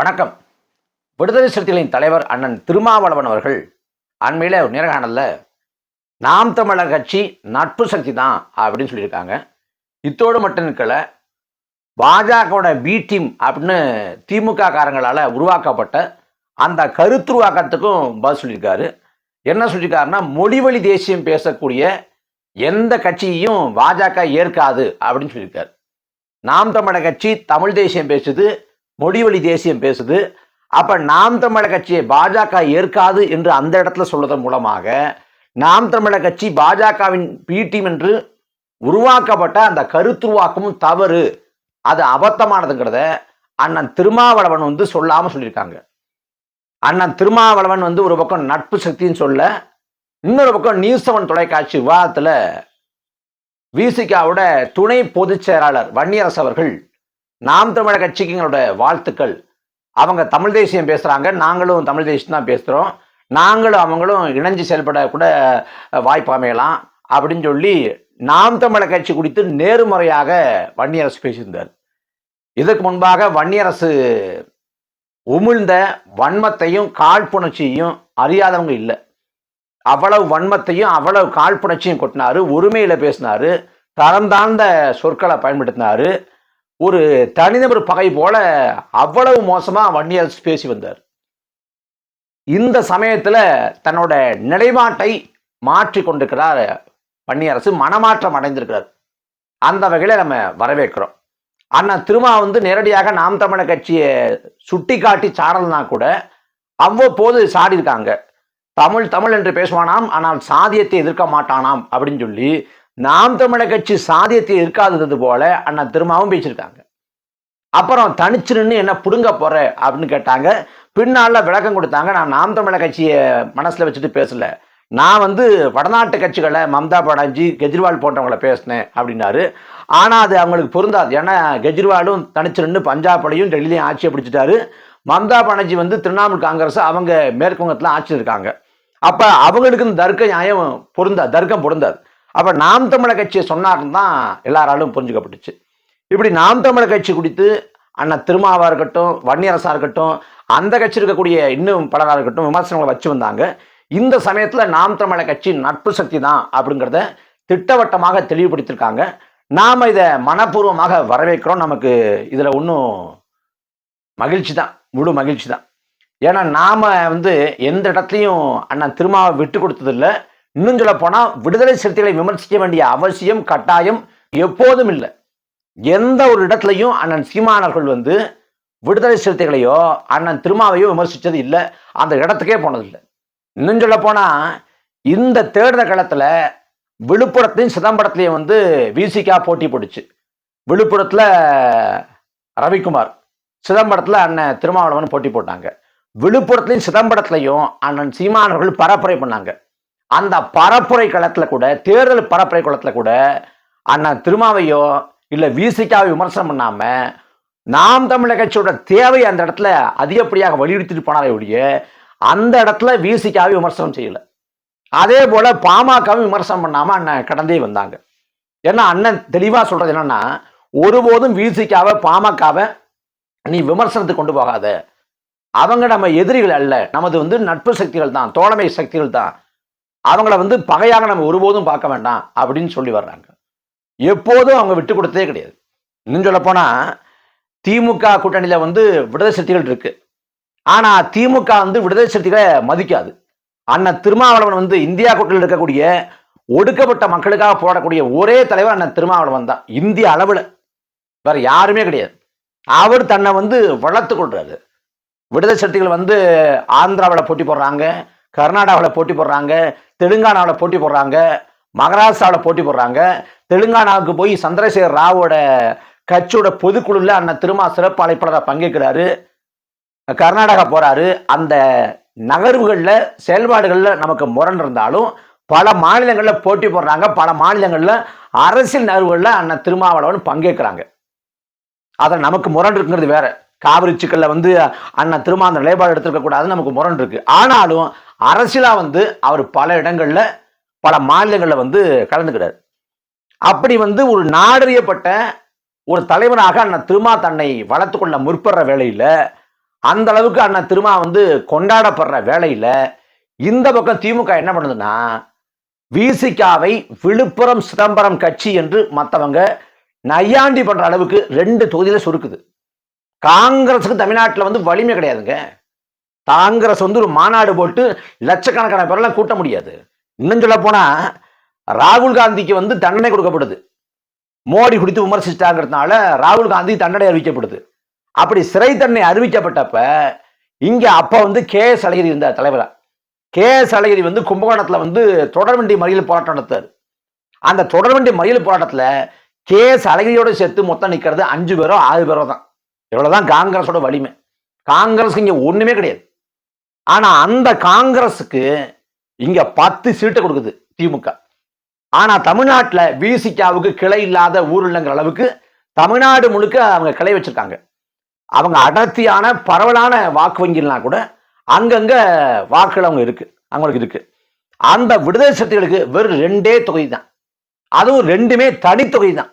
வணக்கம். விடுதலை சிறுத்தைகளின் தலைவர் அண்ணன் திருமாவளவன் அவர்கள் அண்மையில் ஒரு நேர்காணலில் நாம் தமிழர் கட்சி நட்பு சக்தி தான் அப்படின்னு சொல்லியிருக்காங்க. இத்தோடு மட்டும் இருக்கலை பாஜகவோட பி டீம் அப்படின்னு திமுக காரங்களால் உருவாக்கப்பட்ட அந்த கருத்துருவாக்கத்துக்கும் பதில் சொல்லியிருக்காரு. என்ன சொல்லியிருக்காருன்னா மொழிவழி தேசியம் பேசக்கூடிய எந்த கட்சியையும் பாஜக ஏற்காது அப்படின்னு சொல்லியிருக்காரு. நாம் தமிழர் கட்சி தமிழ் தேசியம் பேசுது மொழிவழி தேசியம் பேசுது. அப்ப நாம் தமிழர் கட்சியை பாஜக ஏற்காது என்று அந்த இடத்துல சொல்வதன் மூலமாக நாம் தமிழர் கட்சி பாஜகவின் பி டீம் என்று உருவாக்கப்பட்ட அந்த கருத்துருவாக்கமும் தவறு. அது அபத்தமானதுங்கிறத அண்ணன் திருமாவளவன் வந்து சொல்லாம சொல்லியிருக்காங்க. அண்ணன் திருமாவளவன் வந்து ஒரு பக்கம் நட்பு சக்தின்னு சொல்ல இன்னொரு பக்கம் நியூஸ் செவன் தொலைக்காட்சி விவாதத்தில் விசிகாவோட துணை பொதுச் செயலாளர் வன்னியரசு அவர்கள் நாம் தமிழர் கட்சிக்கு எங்களோட வாழ்த்துக்கள். அவங்க தமிழ் தேசியம் பேசுகிறாங்க நாங்களும் தமிழ் தேசியம் தான் பேசுகிறோம் நாங்களும் அவங்களும் இணைஞ்சு செயல்பட கூட வாய்ப்பு அமையலாம் அப்படின்னு சொல்லி நாம் தமிழர் கட்சி குறித்து நேர்முறையாக வன்னியரசு பேசியிருந்தார். இதற்கு முன்பாக வன்னியரசு உமிழ்ந்த வன்மத்தையும் காழ்ப்புணர்ச்சியையும் அறியாதவங்க இல்லை. அவ்வளவு வன்மத்தையும் அவ்வளவு காழ்ப்புணர்ச்சியும் கொட்டினாரு ஒருமையில் பேசினாரு தரம் தாழ்ந்த சொற்களை பயன்படுத்தினாரு. ஒரு தனிநபர் பகை போல அவ்வளவு மோசமாக வன்னியரசு பேசி வந்தார். இந்த சமயத்தில் தன்னோட நிலைப்பாட்டை மாற்றி கொண்டிருக்கிறார் வன்னியரசு மனமாற்றம் அடைந்திருக்கிறார். அந்த வகையில் நம்ம வரவேற்கிறோம். ஆனால் திருமா வந்து நேரடியாக நாம் தமிழர் கட்சியை சுட்டி காட்டி சாடலனா கூட அவ்வப்போது சாடியிருக்காங்க. தமிழ் தமிழ் என்று பேசுவானாம் ஆனால் சாதியத்தை எதிர்க்க மாட்டானாம் அப்படின்னு சொல்லி நாம் தமிழர் கட்சி சாதியத்தை இருக்காதது போல அண்ணா திருமாவும் பேசியிருக்காங்க. அப்புறம் தனிச்சு நின்று என்ன புடுங்க போற அப்படின்னு கேட்டாங்க. பின்னால் விளக்கம் கொடுத்தாங்க. நான் நாம் தமிழர் கட்சியை மனசில் வச்சுட்டு பேசல. நான் வந்து வடநாட்டு கட்சிகளை மம்தா பானர்ஜி கெஜ்ரிவால் போன்றவங்கள பேசினேன் அப்படின்னாரு. ஆனால் அது அவங்களுக்கு பொருந்தாது. ஏன்னா கெஜ்ரிவாலும் தனிச்சு நின்று பஞ்சாப்லையும் டெல்லியிலையும் ஆட்சியை பிடிச்சிட்டாரு. மம்தா பானர்ஜி வந்து திரிணாமுல் காங்கிரஸ் அவங்க மேற்குவங்கத்தில் ஆட்சி இருக்காங்க. அப்போ அவங்களுக்கு இந்த தர்க்க நியாயம் பொருந்தா தர்க்கம் பொருந்தாது. அப்போ நாம் தமிழர் கட்சியை சொன்னாங்கன்னு தான் எல்லாராலும் புரிஞ்சுக்கப்பட்டுச்சு. இப்படி நாம் தமிழர் கட்சி குறித்து அண்ணன் திருமாவாக இருக்கட்டும் வன்னியரசாக இருக்கட்டும் அந்த கட்சி இருக்கக்கூடிய இன்னும் பலராக இருக்கட்டும் விமர்சனங்களை வச்சு வந்தாங்க. இந்த சமயத்தில் நாம் தமிழர் கட்சி நட்பு சக்தி தான் அப்படிங்கிறத திட்டவட்டமாக தெளிவுபடுத்தியிருக்காங்க. நாம் இதை மனப்பூர்வமாக வரவேற்கிறோம். நமக்கு இதில் ஒன்றும் மகிழ்ச்சி தான் முழு மகிழ்ச்சி தான். ஏன்னா நாம் வந்து எந்த இடத்துலையும் அண்ணன் திருமாவை விட்டு கொடுத்ததில்ல. இன்னும் சொல்ல போனால் விடுதலை சிறுத்தைகளை விமர்சிக்க வேண்டிய அவசியம் கட்டாயம் எப்போதும் இல்லை. எந்த ஒரு இடத்துலையும் அண்ணன் சீமானர்கள் வந்து விடுதலை சிறுத்தைகளையோ அண்ணன் திருமாவையோ விமர்சித்தது இல்லை. அந்த இடத்துக்கே போனதில்லை இன்னும் சொல்ல போனால் இந்த தேர்தல் காலத்தில் விழுப்புரத்தையும் சிதம்பரத்துலையும் வந்து விசிகா போட்டி போட்டுச்சு. விழுப்புரத்தில் ரவிக்குமார் சிதம்பரத்தில் அண்ணன் திருமாவளவன் போட்டி போட்டாங்க. விழுப்புரத்துலையும் சிதம்பரத்துலையும் அண்ணன் சீமானவர்கள் பரப்புரை பண்ணாங்க. அந்த பரப்புரை களத்தில் கூட தேர்தல் பரப்புரை களத்தில் கூட அண்ணன் திருமாவையோ இல்லை விசிகாவை விமர்சனம் பண்ணாமல் நாம் தமிழக கட்சியோட தேவை அந்த இடத்துல அதிகப்படியாக வலியுறுத்திட்டு போனாரே ஒழிய அந்த இடத்துல விசிகாவை விமர்சனம் செய்யலை. அதே போல பாமகவும் விமர்சனம் பண்ணாமல் அண்ணன் கடந்தே வந்தாங்க. ஏன்னா அண்ணன் தெளிவாக சொல்றது என்னன்னா ஒருபோதும் விசிகாவை பாமகவை நீ விமர்சனத்துக்கு கொண்டு போகாத. அவங்க நம்ம எதிரிகள் அல்ல. நமது வந்து நட்பு சக்திகள் தான் தோழமை சக்திகள் தான் அவங்கள வந்து பகையாக நம்ம ஒருபோதும் பார்க்க வேண்டாம் அப்படின்னு சொல்லி வர்றாங்க. எப்போதும் அவங்க விட்டு கொடுத்ததே கிடையாது. இன்னும் சொல்லப்போனால் திமுக கூட்டணியில் வந்து விடுதலை சக்திகள் இருக்கு. ஆனால் திமுக வந்து விடுதலை சக்திகளை மதிக்காது. அண்ணன் திருமாவளவன் வந்து இந்தியா கூட்டணியில் இருக்கக்கூடிய ஒடுக்கப்பட்ட மக்களுக்காக போடக்கூடிய ஒரே தலைவர் அண்ணன் திருமாவளவன் தான். இந்திய அளவில். வேற யாருமே கிடையாது. அவர் தன்னை வந்து வளர்த்து கொள்றாரு. விடுதலை சக்திகள் வந்து ஆந்திராவில் போட்டி போடுறாங்க. கர்நாடகாவில் போட்டி போடுறாங்க தெலுங்கானாவில் போட்டி போடுறாங்க மகாராஷ்டிராவில் போட்டி போடுறாங்க. தெலுங்கானாவுக்கு போய் சந்திரசேகர் ராவோட கட்சியோட பொதுக்குழுல அண்ணன் திருமா சிறப்பு அழைப்பாளராக பங்கேற்கிறாரு. கர்நாடகா போறாரு. அந்த நகர்வுகளில் செயல்பாடுகளில் நமக்கு முரண் இருந்தாலும் பல மாநிலங்களில் போட்டி போடுறாங்க. பல மாநிலங்களில் அரசியல் நகர்வுகளில் அண்ணன் திருமாவளவன் பங்கேற்கிறாங்க. அதில் நமக்கு முரண் இருக்குங்கிறது வேற. காவிரி சிக்கலில் வந்து அண்ணன் திருமா அந்த நிலைப்பாடு எடுத்துருக்க கூடாது நமக்கு முரண் இருக்கு. ஆனாலும் அரசியலாக வந்து அவர் பல இடங்களில் பல மாநிலங்களில் வந்து கலந்துக்கிறார். அப்படி வந்து ஒரு நாடறியப்பட்ட ஒரு தலைவனாக அண்ணன் திருமா தன்னை வளர்த்து கொள்ள முற்படுற வேலையில் அந்த அளவுக்கு அண்ணன் திருமா வந்து கொண்டாடப்படுற வேலையில் இந்த பக்கம் திமுக என்ன பண்ணுதுன்னா விசிகாவை விழுப்புரம் சிதம்பரம் கட்சி என்று மற்றவங்க நையாண்டி பண்ணுற அளவுக்கு ரெண்டு தொகுதியில் சுருக்குது. காங்கிரஸுக்கு தமிழ்நாட்டில் வந்து வலிமை கிடையாதுங்க. காங்கிரஸ் வந்து ஒரு மாநாடு போட்டு லட்சக்கணக்கான பேரெல்லாம் கூட்ட முடியாது. இன்னும் சொல்ல போனா ராகுல் காந்திக்கு வந்து தண்டனை கொடுக்கப்படுது. மோடி குடித்து விமர்சிச்சிட்டாங்கிறதுனால ராகுல் காந்தி தண்டனை அறிவிக்கப்படுது. அப்படி சிறை தண்டனை அறிவிக்கப்பட்டப்ப இங்க அப்ப வந்து கே எஸ் அழகிரி இருந்த தலைவரா. கே எஸ் அழகிரி வந்து கும்பகோணத்துல வந்து தொடர்வண்டி மறியல் போராட்டம் நடத்தாரு அந்த தொடர்வண்டி மறியல் போராட்டத்துல கே எஸ் அழகிரியோட சேர்த்து மொத்தம் நிக்கிறது அஞ்சு பேரோ ஆறு பேரோ தான். இவ்வளவுதான் காங்கிரஸோட வலிமை. காங்கிரஸ் இங்க ஒண்ணுமே கிடையாது. ஆனா அந்த காங்கிரஸுக்கு இங்க பத்து சீட்டை கொடுக்குது திமுக. ஆனா தமிழ்நாட்டில் விசிகாவுக்கு கிளை இல்லாத ஊர் இல்லைங்கிற அளவுக்கு தமிழ்நாடு முழுக்க அவங்க கிளை வச்சிருக்காங்க. அவங்க அடர்த்தியான பரவலான வாக்கு வங்கிலாம் கூட அங்கங்க வாக்குகள் அவங்க இருக்கு அவங்களுக்கு இருக்கு. அந்த விடுதலை சக்திகளுக்கு வெறும் ரெண்டே தொகுதி தான். அதுவும் ரெண்டுமே தனித்தொகுதி தான்.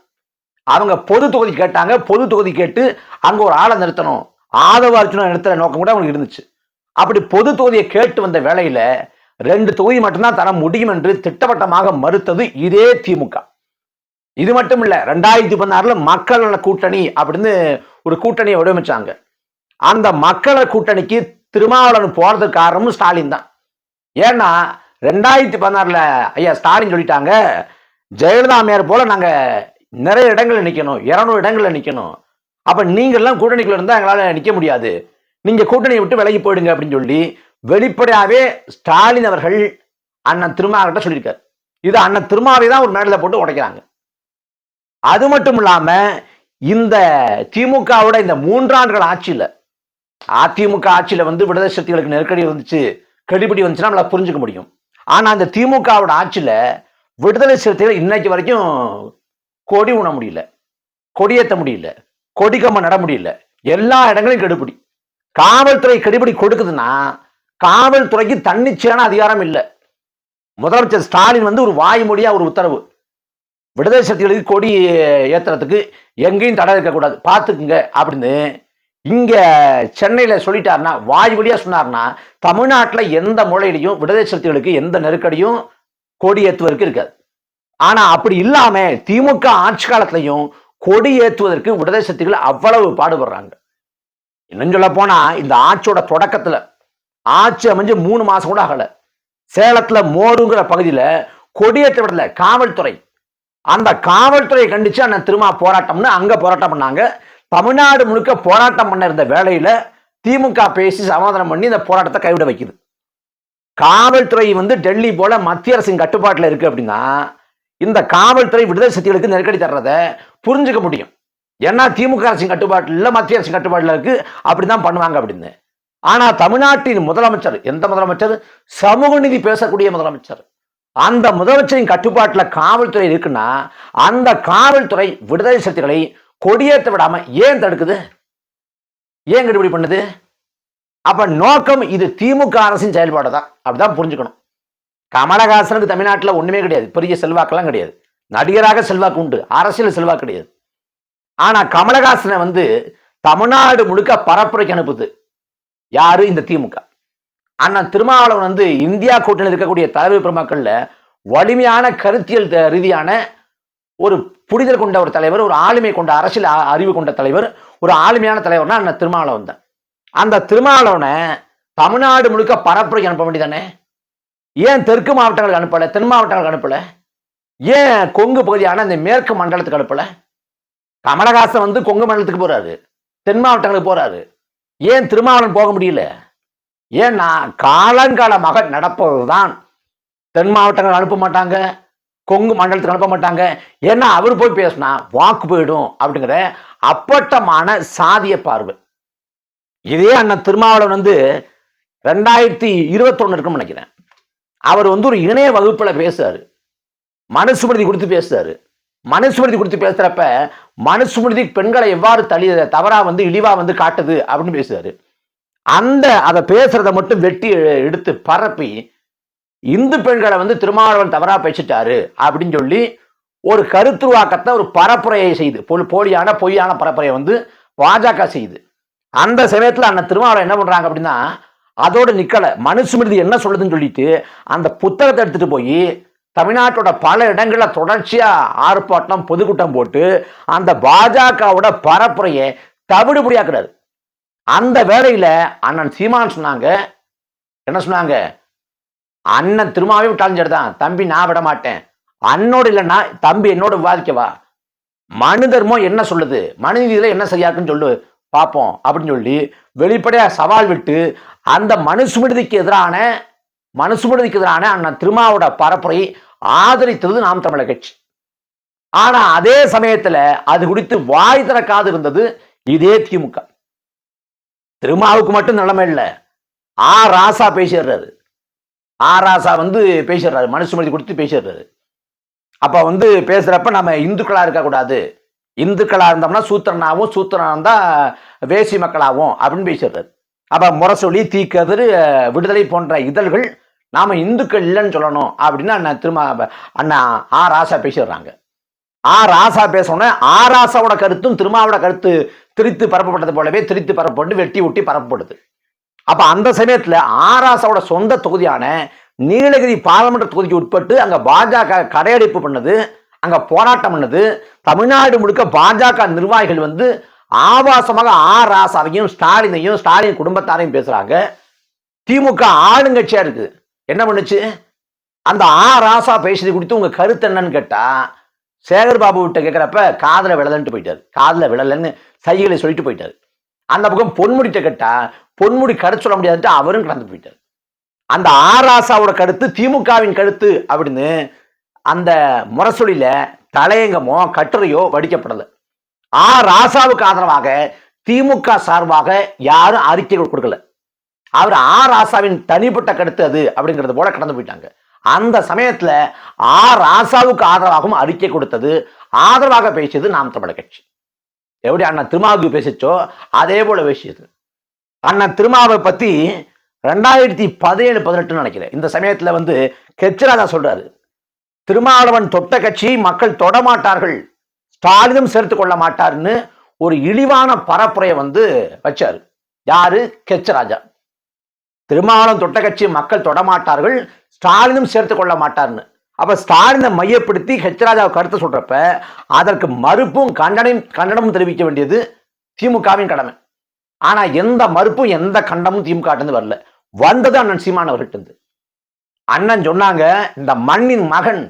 அவங்க பொது தொகுதி கேட்டாங்க பொது தொகுதி கேட்டு அங்க ஒரு ஆளை நிறுத்தணும். ஆதவ அர்ஜுனா நிறுத்துற நோக்கம் கூட அவங்களுக்கு இருந்துச்சு. அப்படி பொது தொகுதியை கேட்டு வந்த வேளையில ரெண்டு தொகுதி மட்டும்தான் தர முடியும் என்று திட்டவட்டமாக மறுத்தது இதே திமுக. இது மட்டும் இல்ல ரெண்டாயிரத்தி பதினாறுல மக்கள் நல கூட்டணி அப்படின்னு ஒரு கூட்டணியை வடிவமைச்சாங்க. அந்த மக்கள் கூட்டணிக்கு திருமாவளவன் போறதுக்கு காரணமும் ஸ்டாலின் தான். ஏன்னா ரெண்டாயிரத்தி பதினாறுல ஐயா ஸ்டாலின் சொல்லிட்டாங்க ஜெயலலிதா அம்மையார் போல நாங்க நிறைய இடங்கள்ல நிக்கணும் இருநூறு இடங்கள்ல நிக்கணும். அப்ப நீங்கள்லாம் கூட்டணிக்குள்ள இருந்தா எங்களால நிக்க முடியாது. நீங்க கூட்டணியை விட்டு விலகி போயிடுங்க அப்படின்னு சொல்லி வெளிப்படையாவே ஸ்டாலின் அவர்கள் அண்ணன் திருமாவர்கிட்ட சொல்லியிருக்காரு. இது அண்ணன் திருமாவை தான் ஒரு மேடல போட்டு உடைக்கிறாங்க. அது மட்டும் இல்லாம இந்த திமுகவோட இந்த மூன்றாண்டுகள் ஆட்சியில அதிமுக ஆட்சியில வந்து விடுதலை சக்திகளுக்கு நெருக்கடி வந்துச்சு கெடுபிடி வந்துச்சுன்னா நம்மளால புரிஞ்சுக்க முடியும். ஆனா அந்த திமுகவோட ஆட்சியில விடுதலை சிறுத்தைகள் இன்னைக்கு வரைக்கும் கொடி உண முடியல கொடியேற்ற முடியல கொடிக்கம்ப நட முடியல. எல்லா இடங்களையும் கெடுபிடி. காவல்துறை கெடுபிடி கொடுக்குதுன்னா காவல்துறைக்கு தன்னிச்சையான அதிகாரம் இல்லை. முதலமைச்சர் ஸ்டாலின் வந்து ஒரு வாய்மொழியா ஒரு உத்தரவு. விடுதலை சக்திகளுக்கு கொடி ஏத்துறதுக்கு எங்கேயும் தடை இருக்கக்கூடாது. பார்த்துக்குங்க அப்படின்னு இங்க சென்னையில சொல்லிட்டாருன்னா வாய் வழியா சொன்னார்னா தமிழ்நாட்டில் எந்த மூலையிலையும் விடுதலை சக்திகளுக்கு எந்த நெருக்கடியும் கொடி ஏற்றுவதற்கு இருக்காது. ஆனா அப்படி இல்லாம திமுக ஆட்சி காலத்திலையும் கொடி ஏற்றுவதற்கு விடுதலை சக்திகள் அவ்வளவு பாடுபடுறாங்க. இன்னும் சொல்ல போனா இந்த ஆட்சியோட தொடக்கத்துல ஆட்சி அமைஞ்சு மூணு மாசம் கூட ஆகல. சேலத்துல மோருங்கிற பகுதியில கொடியேற்ற விடல காவல்துறை. அந்த காவல்துறையை கண்டிச்சு அண்ணன் திருமா போராட்டம்னு அங்க போராட்டம் பண்ணாங்க. தமிழ்நாடு முழுக்க போராட்டம் பண்ண இருந்த வேலையில திமுக பேசி சமாதானம் பண்ணி இந்த போராட்டத்தை கைவிட வைக்குது. காவல்துறை வந்து டெல்லி போல மத்திய அரசின் கட்டுப்பாட்டில் இருக்கு அப்படின்னா இந்த காவல்துறை விடுதலை சக்திகளுக்கு நெருக்கடி தர்றத புரிஞ்சுக்க முடியும். ஏன்னா திமுக அரசின் கட்டுப்பாட்டில் இல்லை மத்திய அரசின் கட்டுப்பாட்டில் இருக்கு. அப்படிதான் பண்ணுவாங்க அப்படின்னு. ஆனா தமிழ்நாட்டின் முதலமைச்சர் எந்த முதலமைச்சர்? சமூக நீதி பேசக்கூடிய முதலமைச்சர். அந்த முதலமைச்சரின் கட்டுப்பாட்டில் காவல்துறை இருக்குன்னா அந்த காவல்துறை விடுதலை சக்திகளை கொடியேற்ற விடாம ஏன் தடுக்குது? ஏன் கண்டுபிடி பண்ணுது? அப்ப நோக்கம் இது திமுக அரசின் செயல்பாடு தான் அப்படிதான் புரிஞ்சுக்கணும். கமலஹாசனுக்கு தமிழ்நாட்டில் ஒண்ணுமே கிடையாது. பெரிய செல்வாக்கெல்லாம் கிடையாது. நடிகராக செல்வாக்கு உண்டு. அரசியல் செல்வாக்கு கிடையாது. ஆனா கமலஹாசனை வந்து தமிழ்நாடு முழுக்க பரப்புரைக்கு அனுப்புது. யாரு? இந்த திமுக. அண்ணன் திருமாவளவன் வந்து இந்தியா கூட்டணியில் இருக்கக்கூடிய தலைவர் பெருமக்கள்ல வலிமையான கருத்தியல் ரீதியான ஒரு புரிதல் கொண்ட ஒரு தலைவர் ஒரு ஆளுமை கொண்ட அரசியல் அறிவு கொண்ட தலைவர் ஒரு ஆளுமையான தலைவர்னா அண்ணன் திருமாவளவன் தான். அந்த திருமாவளவனை தமிழ்நாடு முழுக்க பரப்புரைக்கு அனுப்ப வேண்டியதானே? ஏன் தெற்கு மாவட்டங்களுக்கு அனுப்பல? தென் மாவட்டங்களுக்கு அனுப்பல? ஏன் கொங்கு பகுதியான இந்த மேற்கு மண்டலத்துக்கு அனுப்பலை? கமலஹாசன் வந்து கொங்கு மண்டலத்துக்கு போறாரு. தென் மாவட்டங்களுக்கு போறாரு. ஏன் திருமாவளவன் போக முடியல? ஏன்னா காலங்காலமாக நடப்பதுதான். தென் மாவட்டங்கள் அனுப்ப மாட்டாங்க. கொங்கு மண்டலத்துக்கு அனுப்ப மாட்டாங்க. ஏன்னா அவர் போய் பேசினா வாக்கு போயிடும் அப்படிங்கிற அப்பட்டமான சாதிய பார்வை. இதே அண்ணன் திருமாவளவன் வந்து ரெண்டாயிரத்தி இருபத்தொன்னு இருக்குன்னு நினைக்கிறேன். அவர் வந்து ஒரு இணைய வகுப்புல பேசுறாரு. மனுஸ்மிருதி கொடுத்து பேசுறாரு. மனுஸ்மிருதி கொடுத்து பேசுறப்ப மனுஸ்மிருதி பெண்களை எவ்வாறு தளி தவறா வந்து இழிவா வந்து காட்டுது அப்படின்னு பேசுறாரு. அந்த அதை பேசுறத மட்டும் வெட்டி எடுத்து பரப்பி இந்து பெண்களை வந்து திருமாவளவன் தவறா பேசிட்டாரு அப்படின்னு சொல்லி ஒரு கருத்துருவாக்கத்தை ஒரு பரப்புரையை செய்து போலியான பொய்யான பரப்புரையை வந்து பாஜக செய்யுது அந்த சமயத்துல அந்த திருமாவளவன் என்ன பண்றாங்க அப்படின்னா அதோட நிக்கல. மனுஸ்மிருதி என்ன சொல்லுதுன்னு சொல்லிட்டு அந்த புத்தகத்தை எடுத்துட்டு போய் தமிழ்நாட்டோட பல இடங்களில் தொடர்ச்சியாக ஆர்ப்பாட்டம் பொதுக்கூட்டம் போட்டு அந்த பாஜகவோட பரப்புரையை தவிடுபடியாக்குறாரு அந்த வேலையில் அண்ணன் சீமான் சொன்னாங்க என்ன சொன்னாங்க? அண்ணன் திருமாவே விட்டாலும் தான் தம்பி நான் விட மாட்டேன். அண்ணோடு இல்லைன்னா தம்பி என்னோட விவாதிக்கவா? மனு தர்மம் என்ன சொல்லுது? மனு இதில் என்ன சரியா இருக்குன்னு சொல்லு பார்ப்போம் அப்படின்னு சொல்லி வெளிப்படையாக சவால் விட்டு அந்த மனுசுமிருதிக்கு எதிரான மனுசுமிருதிக்கு எதிரான அண்ணன் திருமாவோட பரப்புரை ஆதரித்தது நாம் தமிழர் கட்சி. ஆனா அதே சமயத்துல அது குறித்து வாய் திறக்காது இருந்தது இதே திமுக. திருமாவுக்கு மட்டும் நிலைமை இல்லை. ஆ. ராசா பேசிடுறாரு. ஆ. ராசா வந்து பேசிடுறாரு. மனுஷமதி கொடுத்து பேசிடுறாரு. அப்ப வந்து பேசுறப்ப நம்ம இந்துக்களா இருக்கக்கூடாது இந்துக்களா இருந்தோம்னா சூத்திரனாகவும் சூத்திரனா இருந்தா வேசி மக்களாகவும் அப்படின்னு பேசிடுறாரு. அப்ப முரசொலி தீக்கதிர் விடுதலை போன்ற இதழ்கள் நாம் இந்துக்கள் இல்லைன்னு சொல்லணும் அப்படின்னு அண்ணன் திரும்ப அண்ணா ஆ ராசா பேசிடுறாங்க. ஆ ராசா பேசணும்னா ஆ ராசாவோட கருத்தும் திருமாவோட கருத்து திரித்து பரப்பப்பட்டது போலவே திரித்து பரப்பப்பட்டு வெட்டி ஒட்டி பரப்பப்படுது. அப்போ அந்த சமயத்தில் ஆராசாவோட சொந்த தொகுதியான நீலகிரி பாராளுமன்ற தொகுதிக்கு உட்பட்டு அங்கே பாஜக கடையடைப்பு பண்ணது அங்கே போராட்டம் பண்ணது தமிழ்நாடு முழுக்க பாஜக நிர்வாகிகள் வந்து ஆபாசமாக ஆ ராசாவையும் ஸ்டாலினையும் ஸ்டாலின் குடும்பத்தாரையும் பேசுகிறாங்க திமுக ஆளுங்கட்சியாக இருக்குது என்ன பண்ணுச்சு? அந்த ஆ ராசா பேசுறது குறித்து உங்க கருத்து என்னன்னு கேட்டா சேகர் பாபு விட்ட கேட்குறப்ப காதில் விழலன்ட்டு போயிட்டார். காதில் விழலன்னு சைகளை சொல்லிட்டு போயிட்டார். அந்த பக்கம் பொன்முடிட்ட கேட்டால் பொன்முடி கருத்து சொல்ல முடியாதுன்ட்டு அவரும் கடந்து போயிட்டார். அந்த ஆராசாவோட கருத்து திமுகவின் கருத்து அப்படின்னு அந்த முரசொலியில தலையங்கமோ கட்டுரையோ வடிக்கப்படலை. ஆ ராசாவுக்கு ஆதரவாக திமுக சார்பாக யாரும் அறிக்கைகள் கொடுக்கல. அவர் ஆ ராசாவின் தனிப்பட்ட கருத்து அது அப்படிங்கிறது போல கடந்து போயிட்டாங்க. அந்த சமயத்துல ஆ ராசாவுக்கு ஆதரவாகவும் அறிக்கை கொடுத்தது ஆதரவாக பேசியது நாம் தமிழர் கட்சி. எப்படி அண்ணன் திருமாவுக்கு பேசிச்சோ அதே போல பேசியது. அண்ணன் திருமாவை பத்தி ரெண்டாயிரத்தி பதினேழு பதினெட்டுன்னு நினைக்கிறேன். இந்த சமயத்துல வந்து கெச்சராஜா சொல்றாரு திருமாவளவன் தொட்ட கட்சி மக்கள் தொடமாட்டார்கள் ஸ்டாலினும் சேர்த்து கொள்ள மாட்டார்னு ஒரு இழிவான பரப்புரையை வந்து வச்சாரு. யாரு? கெச்சராஜா. திருமாவளம் தொட்ட கட்சி மக்கள் தொடமாட்டார்கள் ஸ்டாலினும் சேர்த்து கொள்ள மாட்டார்னு. அப்ப ஸ்டாலினை மையப்படுத்தி ஹெச்ராஜாவை கருத்து சொல்றப்ப அதற்கு மறுப்பும் கண்டனம் கண்டனமும் தெரிவிக்க வேண்டியது திமுகவின் கடமை. ஆனா எந்த மறுப்பும் எந்த கண்டமும் திமுக வரல. வந்தது அண்ணன் சீமான் அவர்கிட்ட இருந்து. அண்ணன் சொன்னாங்க இந்த மண்ணின் மகன்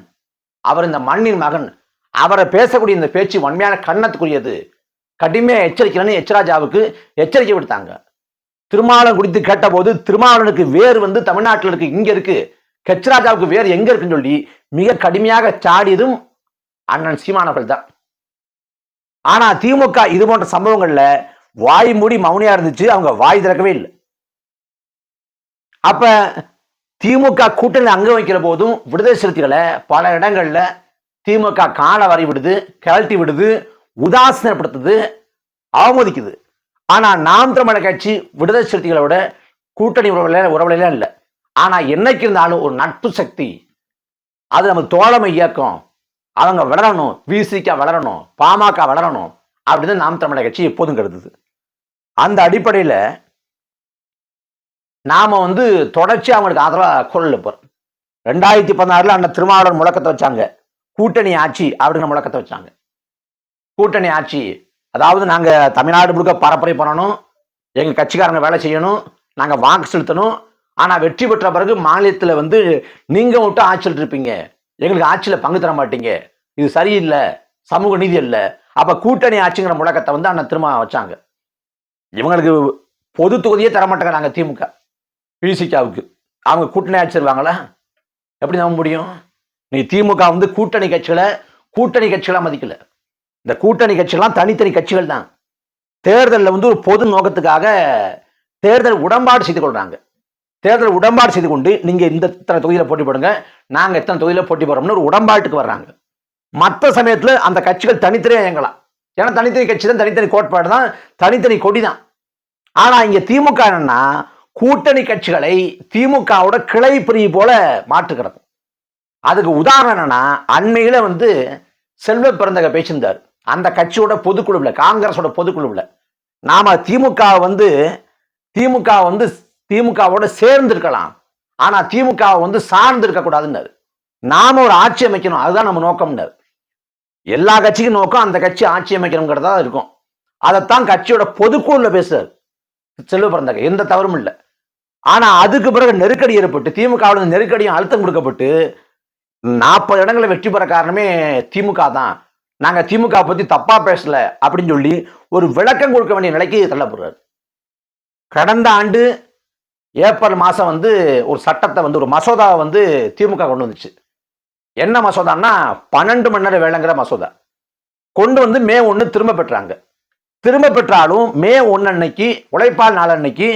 அவர் இந்த மண்ணின் மகன் அவரை பேசக்கூடிய இந்த பேச்சு உண்மையான கண்ணத்துக்குரியது. கடுமையா எச்சரிக்கிறேன்னு எச்ராஜாவுக்கு எச்சரிக்கை விடுத்தாங்க. திருமாவளவன் குறித்து கேட்டபோது திருமாவளவனுக்கு வேர் வந்து தமிழ்நாட்டில் இருக்கு இங்க இருக்கு. கெச்ராஜாவுக்கு வேறு எங்க இருக்குன்னு சொல்லி மிக கடுமையாக சாடியதும் அண்ணன் சீமானவர்கள் தான் ஆனா திமுக இது போன்ற சம்பவங்கள்ல வாய் மூடி மௌனியா இருந்துச்சு அவங்க வாய் திறக்கவே இல்லை. அப்ப திமுக கூட்டணி அங்க வைக்கிற போதும் விடுதலை சிறுத்தைகளை பல இடங்கள்ல திமுக காலை வரை விடுது கழட்டி விடுது உதாசீனப்படுத்துது அவமதிக்குது. ஆனால் நாம் தமிழர் கட்சி விடுதலை சிறுத்தைகளோட கூட்டணி உறவுல உறவுலாம் இல்லை. ஆனால் என்னைக்கு இருந்தாலும் ஒரு நட்பு சக்தி. அது நம்ம தோழமை இயக்கம். அவங்க வளரணும். விசிக வளரணும். பாமக வளரணும். அப்படின்னு நாம் தமிழர் கட்சி எப்போதும் கருதுது. அந்த அடிப்படையில் நாம் வந்து தொடர்ச்சி அவங்களுக்கு ஆதரவாக குரல் எழுப்புறோம். ரெண்டாயிரத்தி பதினாறில் அந்த திருமாவளவன் முழக்கத்தை வச்சாங்க. கூட்டணி ஆட்சி அப்படிங்கிற முழக்கத்தை வச்சாங்க. கூட்டணி ஆட்சி அதாவது நாங்க தமிழ்நாடு முழுக்க பரப்புரை பண்ணணும் எங்க கட்சிக்காரங்க வேலை செய்யணும் நாங்க வாக்கு செலுத்தணும். ஆனா வெற்றி பெற்ற பிறகு மாநிலத்துல வந்து நீங்க மட்டும் ஆட்சியில் இருப்பீங்க. எங்களுக்கு ஆட்சியில பங்கு தர மாட்டீங்க. இது சரியில்லை சமூக நீதி இல்லை அப்ப கூட்டணி ஆட்சிங்கிற முழக்கத்தை வந்து அண்ணன் திரும்ப வச்சாங்க. இவங்களுக்கு பொது தொகுதியே தரமாட்டேங்கிறாங்க திமுக பிசிகாவுக்கு. அவங்க கூட்டணி ஆட்சி தருவாங்களா? எப்படி நம்ப முடியும்? நீ திமுக வந்து கூட்டணி கட்சிகளை கூட்டணி கட்சிகளாக மதிக்கலை. இந்த கூட்டணி கட்சிகள்லாம் தனித்தனி கட்சிகள் தான். தேர்தலில் வந்து ஒரு பொது நோக்கத்துக்காக தேர்தல் உடன்பாடு செய்து கொள்றாங்க. தேர்தல் உடன்பாடு செய்து கொண்டு நீங்க இந்த இத்தனை தொகுதியில் போட்டி போடுங்க நாங்க எத்தனை தொகுதியில் போட்டி போடுறோம்னு ஒரு உடன்பாட்டுக்கு வர்றாங்க. மற்ற சமயத்தில் அந்த கட்சிகள் தனித்தனியா இயங்கலாம். ஏன்னா தனித்தனி கட்சி தான் தனித்தனி கோட்பாடு தான் தனித்தனி கொடி தான். ஆனா இங்க திமுக என்னன்னா கூட்டணி கட்சிகளை திமுகவோட கிளை பிரிவு போல மாற்றுகிறது. அதுக்கு உதாரணம் என்னன்னா அண்மையில வந்து செல்வ பிறந்தக பேசியிருந்தார். அந்த கட்சியோட பொதுக்குழுவில் காங்கிரஸோட பொதுக்குழுவில். நாம திமுக வந்து திமுக வந்து திமுகவோட சேர்ந்திருக்கலாம். ஆனால் ஆனா திமுக வந்து சார்ந்து இருக்கக்கூடாதுன்னாரு நாம ஒரு ஆட்சி அமைக்கணும் அதுதான் நம்ம நோக்கம்னாரு. எல்லா கட்சிக்கும் நோக்கம் அந்த கட்சி ஆட்சி அமைக்கணுங்கிறதா இருக்கும். அதைத்தான் கட்சியோட பொதுக்குழுல பேசுறாரு. செல்வ பிறந்தக எந்த தவறும் இல்லை. ஆனா அதுக்கு பிறகு நெருக்கடி ஏற்பட்டு திமுகவுல நெருக்கடியும் அழுத்தம் கொடுக்கப்பட்டு நாற்பது இடங்களை வெற்றி பெற காரணமே திமுக தான். நாங்கள் திமுக பற்றி தப்பாக பேசலை அப்படின்னு சொல்லி ஒரு விளக்கம் கொடுக்க வேண்டிய நிலைக்கு தள்ளப்படுறாரு. கடந்த ஆண்டு ஏப்ரல் மாதம் வந்து ஒரு சட்டத்தை வந்து ஒரு மசோதாவை வந்து திமுக கொண்டு வந்துச்சு. என்ன மசோதான்னா பன்னெண்டு மணி நேரம் வேலைங்கிற மசோதா. கொண்டு வந்து மே ஒன்று திரும்ப பெற்றாங்க. திரும்ப பெற்றாலும் மே ஒன்று அன்னைக்கு உழைப்பால் நாள் அன்னைக்கு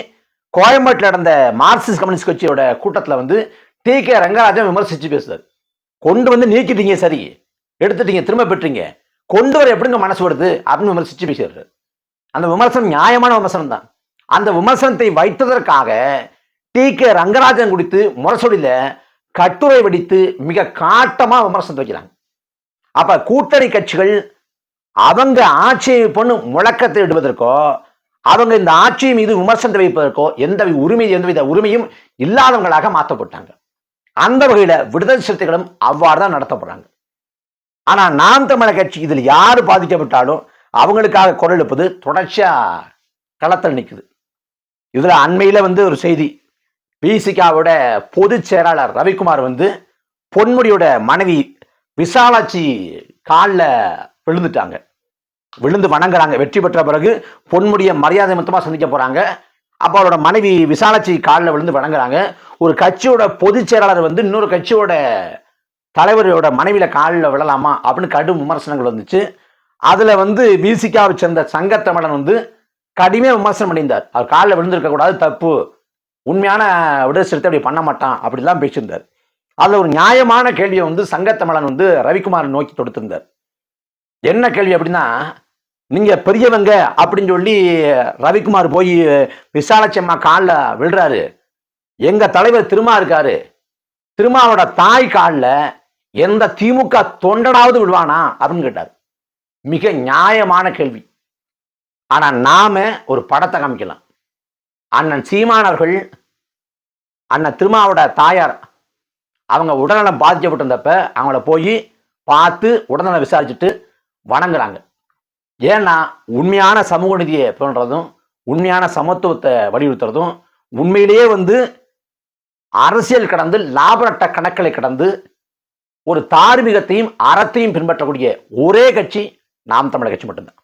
கோயம்பேட்டில் நடந்த மார்க்சிஸ்ட் கம்யூனிஸ்ட் கட்சியோட கூட்டத்தில் வந்து டி கே ரங்கராஜன் விமர்சித்து பேசுறாரு. கொண்டு வந்து நீக்கிட்டீங்க சரி. எடுத்துட்டீங்க திரும்ப பெற்றீங்க. கொண்டு வர எப்படிங்க மனசு வருது? அப்படின்னு விமர்சிச்சு பேசுறாரு அந்த விமர்சனம் நியாயமான விமர்சனம் தான். அந்த விமர்சனத்தை வைத்ததற்காக டி. கே. ரங்கராஜன் குறித்து முரசொலியில கட்டுரை வெடித்து மிக காட்டமா விமர்சனத்தை வைக்கிறாங்க. அப்ப கூட்டணி கட்சிகள் அவங்க ஆட்சியை பொண்ணு முழக்கத்தை இடுவதற்கோ அவங்க இந்த ஆட்சி மீது விமர்சனத்தை வைப்பதற்கோ எந்த உரிமை எந்தவித உரிமையும் இல்லாதவங்களாக மாற்றப்பட்டாங்க. அந்த வகையில விடுதலை சிறுத்தைகளும் அவ்வாறு தான் நடத்தப்படுறாங்க ஆனா நாம் தமிழர் கட்சி இதில் யார் பாதிக்கப்பட்டாலும் அவங்களுக்காக குரல் எழுப்பது தொடர்ச்சியா களத்தில் நிற்குது இதுல அண்மையில வந்து ஒரு செய்தி பிசிகாவோட பொதுச் செயலாளர் ரவிக்குமார் வந்து பொன்முடியோட மனைவி விசாலாட்சி காலில் விழுந்துட்டாங்க. விழுந்து வணங்குறாங்க. வெற்றி பெற்ற பிறகு பொன்முடிய மரியாதை மொத்தமாக சந்திக்க போறாங்க. அப்போ அவரோட மனைவி விசாலாட்சி காலில் விழுந்து வணங்குறாங்க. ஒரு கட்சியோட பொதுச் செயலாளர் வந்து இன்னொரு கட்சியோட தலைவரோட மனைவியில் காலில் விழலாமா அப்படின்னு கடும் விமர்சனங்கள் வந்துச்சு. அதில் வந்து பிசிகாவை சேர்ந்த சங்கத்தமிழன் வந்து கடுமையாக விமர்சனம் பண்ணியிருந்தார். அவர் காலில் விழுந்திருக்கக்கூடாது தப்பு. உண்மையான விடுதலை அப்படி பண்ண மாட்டான் அப்படிலாம் பேசியிருந்தார். அதில் ஒரு நியாயமான கேள்வியை வந்து சங்கத்தமிழன் வந்து ரவிக்குமார் நோக்கி தொடுத்திருந்தார். என்ன கேள்வி அப்படின்னா நீங்கள் பெரியவங்க அப்படின்னு சொல்லி ரவிக்குமார் போய் விசாலாட்சி அம்மா காலில் விழுறாரு. எங்கள் தலைவர் திருமா இருக்காரு. திருமாவோட தாய் காலில் எந்த திமுக தொண்டனாவது விடுவானா? அப்படின்னு கேட்டார். மிக நியாயமான கேள்வி. ஆனால் நாம ஒரு படத்தை காமிக்கலாம். அண்ணன் சீமானவர்கள் அண்ணன் திருமாவோட தாயார் அவங்க உடல்நலம் பாதிக்கப்பட்டிருந்தப்ப அவங்கள போய் பார்த்து உடல்நலம் விசாரிச்சுட்டு வணங்குறாங்க. ஏன்னா உண்மையான சமூக நிதியை தோன்றதும் உண்மையான சமத்துவத்தை வலியுறுத்துறதும் உண்மையிலேயே வந்து அரசியல் கடந்து லாபரட்ட கணக்களை கடந்து ஒரு தார்மீகத்தையும் அறத்தையும் பின்பற்றக்கூடிய ஒரே கட்சி நாம் தமிழர் கட்சி மட்டும்தான்.